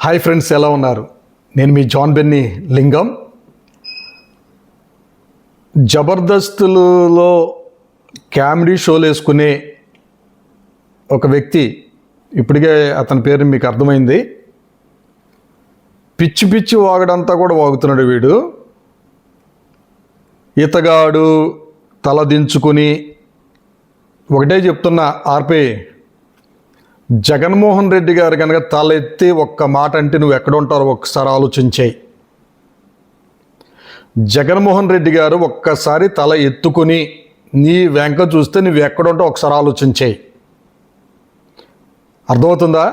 Hi friends ఎలా ఉన్నారు? నేను మీ జాన్ బెన్నీ లింగం. జబర్దస్తులలో కామెడీ షోలు వేసుకునే ఒక వ్యక్తి ఇప్పటికే అతని పేరు మీకు అర్థమైంది. పిచ్చి పిచ్చి వాగడంతా కూడా వాగుతున్నాడు వీడు. ఈతగాడు తల దించుకుని ఒకటే చెప్తున్నా ఆర్పే జగన్మోహన్ రెడ్డి గారు కనుక తల ఎత్తి ఒక్క మాట అంటే నువ్వు ఎక్కడ ఉంటారో ఒక్కసారి ఆలోచించేయి. జగన్మోహన్ రెడ్డి గారు ఒక్కసారి తల ఎత్తుకుని నీ వెంక చూస్తే నువ్వు ఎక్కడ ఉంటావు ఒకసారి ఆలోచించేయి. అర్థమవుతుందా?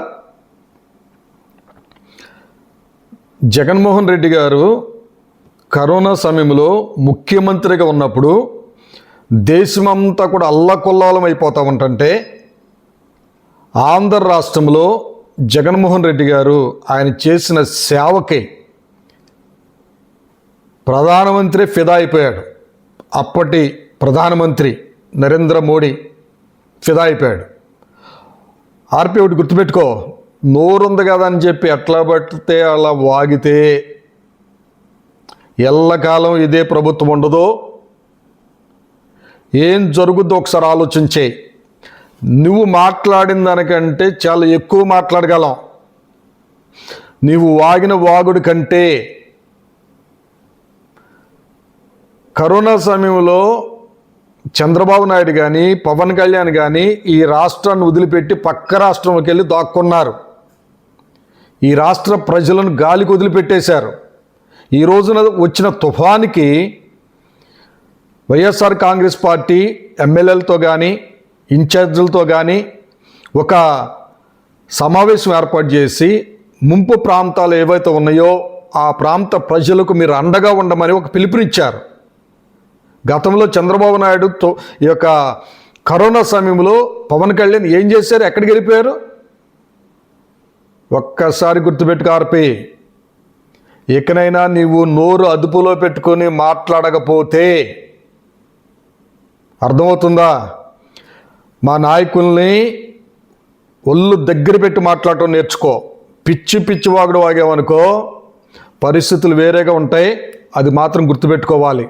జగన్మోహన్ రెడ్డి గారు కరోనా సమయంలో ముఖ్యమంత్రిగా ఉన్నప్పుడు దేశమంతా కూడా అల్లకొల్లాలం అయిపోతా ఉంటుంటే ఆంధ్ర రాష్ట్రంలో జగన్మోహన్ రెడ్డి గారు ఆయన చేసిన సేవకి ప్రధానమంత్రి ఫిదా అయిపోయాడు. అప్పటి ప్రధానమంత్రి నరేంద్ర మోడీ ఫిదా అయిపోయాడు. ఆర్పి ఒకటి గుర్తుపెట్టుకో నోరుంది కదా అని చెప్పి ఎట్లా పడితే అలా వాగితే ఎల్లకాలం ఇదే ప్రభుత్వం ఉండదో. ఏం జరుగుద్దో ఒకసారి ఆలోచించే నువ్వు మాట్లాడిన దానికంటే చాలా ఎక్కువ మాట్లాడగలం. నీవు వాగిన వాగుడు కంటే కరోనా సమయంలో చంద్రబాబు నాయుడు కానీ పవన్ కళ్యాణ్ కానీ ఈ రాష్ట్రాన్ని వదిలిపెట్టి పక్క రాష్ట్రంకి వెళ్ళి దాక్కున్నారు. ఈ రాష్ట్ర ప్రజలను గాలికి వదిలిపెట్టేశారు. ఈ రోజున వచ్చిన తుఫానికి వైఎస్ఆర్ కాంగ్రెస్ పార్టీ ఎమ్మెల్యేలతో కానీ ఇన్ఛార్జీలతో కానీ ఒక సమావేశం ఏర్పాటు చేసి ముంపు ప్రాంతాలు ఏవైతే ఉన్నాయో ఆ ప్రాంత ప్రజలకు మీరు అండగా ఉండమని ఒక పిలుపునిచ్చారు. గతంలో చంద్రబాబు నాయుడు తో ఈ యొక్క కరోనా సమయంలో పవన్ కళ్యాణ్ ఏం చేశారు? ఎక్కడికి వెళ్ళిపోయారు? ఒక్కసారి గుర్తుపెట్టుకు ఆర్పి ఇకనైనా నీవు నోరు అదుపులో పెట్టుకొని మాట్లాడకపోతే అర్థమవుతుందా? మా నాయకుల్ని ఒళ్ళు దగ్గర పెట్టి మాట్లాడటం నేర్చుకో. పిచ్చి పిచ్చి వాగుడు వాగేవనుకో. పరిస్థితులు వేరేగా ఉంటాయి. అది మాత్రం గుర్తుపెట్టుకోవాలి.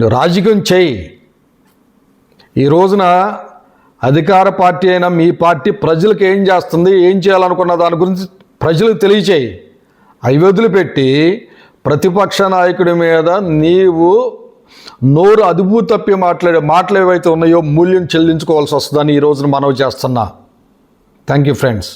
నువ్వు రాజకీయం చేయి. ఈ రోజున అధికార పార్టీ అయినా మీ పార్టీ ప్రజలకు ఏం చేస్తుంది ఏం చేయాలనుకున్న దాని గురించి ప్రజలకు తెలియచేయి. అవి వదిలిపెట్టి ప్రతిపక్ష నాయకుడి మీద నీవు నోరు అదుపు తప్పి మాట్లాడే మాటలు ఏవైతే ఉన్నాయో మూల్యం చెల్లించుకోవాల్సి వస్తుందని ఈ రోజున మనవి చేస్తున్నా. Thank you friends